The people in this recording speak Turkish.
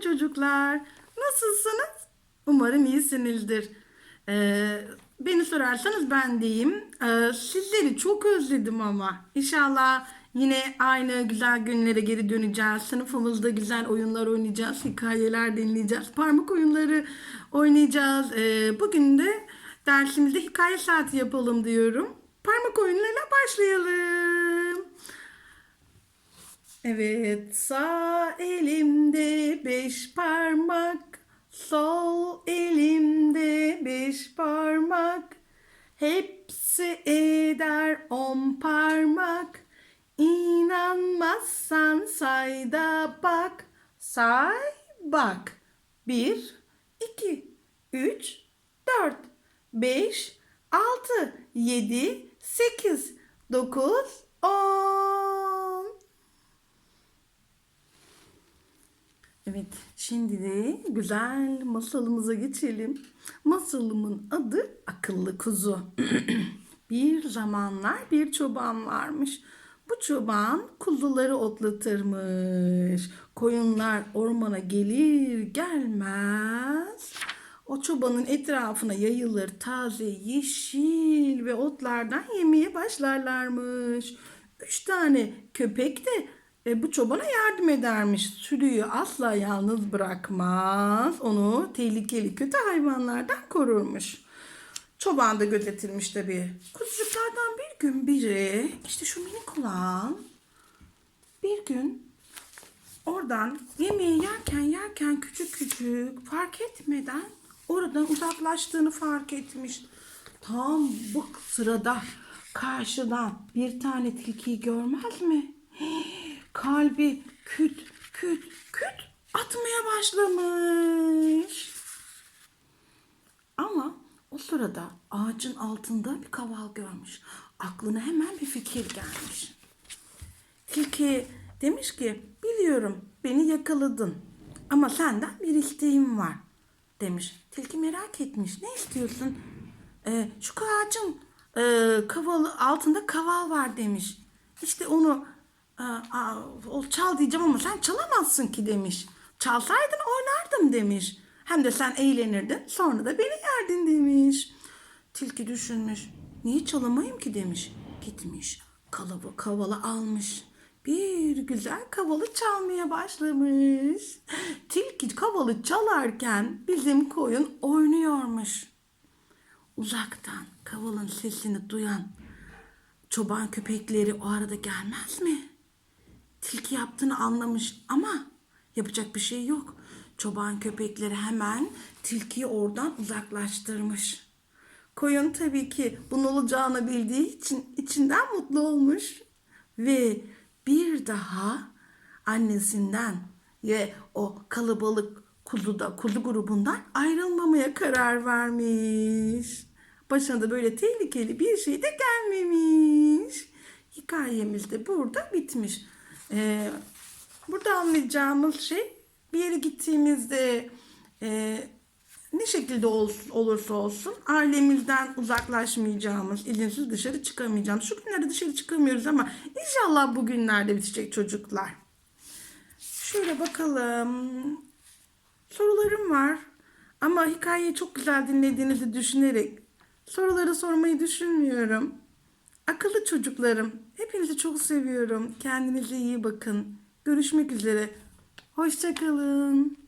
Çocuklar. Nasılsınız? Umarım iyisinizdir. Ee, beni sorarsanız ben deyim. Ee, sizleri çok özledim ama. İnşallah yine aynı güzel günlere geri döneceğiz. Sınıfımızda güzel oyunlar oynayacağız. Hikayeler dinleyeceğiz. Parmak oyunları oynayacağız. Ee, bugün de dersimizde hikaye saati yapalım diyorum. Parmak oyunlarına başlayalım. Evet, sağ elimde beş parmak, sol elimde beş parmak. Hepsi eder on parmak. İnanmazsan say da bak. Say bak. Bir, iki, üç, dört, beş, altı, yedi, sekiz, dokuz, on. Evet, şimdi de güzel masalımıza geçelim. Masalımın adı Akıllı Kuzu. bir zamanlar bir çoban varmış. Bu çoban kuzuları otlatırmış. Koyunlar ormana gelir gelmez o çobanın etrafına yayılır taze yeşil ve otlardan yemeye başlarlarmış. Üç tane köpek de e, bu çobana yardım edermiş. Sürüyü asla yalnız bırakmaz. Onu tehlikeli kötü hayvanlardan korurmuş. Çoban da gözetilmiş tabii. Kuzucuklardan bir gün biri işte şu minik olan bir gün oradan yemeği yerken yerken küçük küçük fark etmeden oradan uzaklaştığını fark etmiş. Tam bu sırada karşıdan bir tane tilkiyi görmez mi? Kalbi küt küt küt atmaya başlamış. Ama o sırada ağacın altında bir kaval görmüş. Aklına hemen bir fikir gelmiş. Tilki demiş ki biliyorum beni yakaladın ama senden bir isteğim var demiş. Tilki merak etmiş ne istiyorsun? "Ee, şu ağacın e, kavalı altında kaval var demiş. İşte onu a, o çal diyeceğim ama sen çalamazsın ki demiş. Çalsaydın oynardım demiş. Hem de sen eğlenirdin sonra da beni yerdin demiş. Tilki düşünmüş. Niye çalamayayım ki demiş. Gitmiş kalıbı kavalı almış. Bir güzel kavalı çalmaya başlamış. Tilki kavalı çalarken bizim koyun oynuyormuş. Uzaktan kavalın sesini duyan çoban köpekleri o arada gelmez mi? Tilki yaptığını anlamış ama yapacak bir şey yok. Çoban köpekleri hemen tilkiyi oradan uzaklaştırmış. Koyun tabii ki bunun olacağını bildiği için içinden mutlu olmuş. Ve bir daha annesinden ve o kalabalık kuzuda, kuzu grubundan ayrılmamaya karar vermiş. Başına da böyle tehlikeli bir şey de gelmemiş. Hikayemiz de burada bitmiş. Ee, burada anlayacağımız şey bir yere gittiğimizde e, ne şekilde ol, olursa olsun ailemizden uzaklaşmayacağımız, izinsiz dışarı çıkamayacağımız. Şu günlerde dışarı çıkamıyoruz ama inşallah bugünlerde bitecek çocuklar. Şöyle bakalım. Sorularım var. Ama hikayeyi çok güzel dinlediğinizi düşünerek soruları sormayı düşünmüyorum. Akıllı çocuklarım. Hepinizi çok seviyorum. Kendinize iyi bakın. Görüşmek üzere. Hoşçakalın.